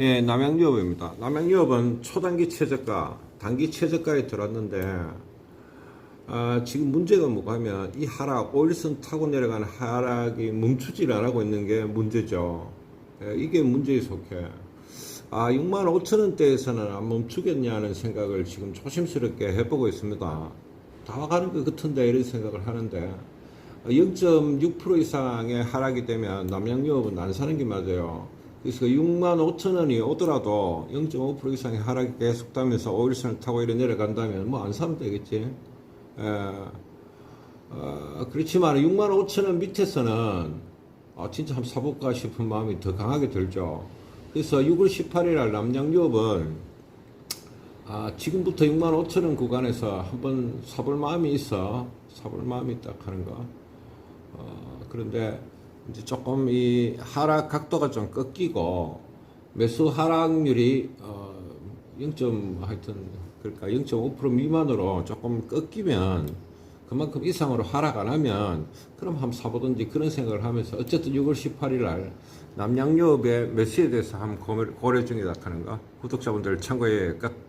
예, 남양유업입니다. 남양유업은 초단기 최저가, 단기 최저가에 들었는데, 아, 지금 문제가 뭐가 하면 이 하락, 오일선 타고 내려가는 하락이 멈추질 않고 있는 게 문제죠. 예, 이게 문제에 속해. 아, 6만 5천 원대에서는 안 멈추겠냐는 생각을 지금 조심스럽게 해보고 있습니다. 다 와가는 것 같은데 이런 생각을 하는데 0.6% 이상의 하락이 되면 남양유업은 안 사는 게 맞아요. 그래서 6만 5천 원이 오더라도 0.5% 이상의 하락이 계속되면서 오일선을 타고 이래 내려간다면 뭐 안 사면 되겠지. 에, 어, 그렇지만 6만 5천 원 밑에서는 아, 진짜 한번 사볼까 싶은 마음이 더 강하게 들죠. 그래서 6월 18일 날 남양유업은 아, 지금부터 6만 5천 원 구간에서 한번 사볼 마음이 있어. 사볼 마음이 있다 하는 거. 어, 그런데 이제 조금 이 하락 각도가 좀 꺾이고 매수 하락률이 어, 0. 하여튼 그러니까 0.5% 미만으로 조금 꺾이면 그만큼 이상으로 하락 안 하면 그럼 한번 사보든지 그런 생각을 하면서 어쨌든 6월 18일 날 남양유업의 매수에 대해서 한번 고려, 중이다 하는 거 구독자분들 참고해 끝.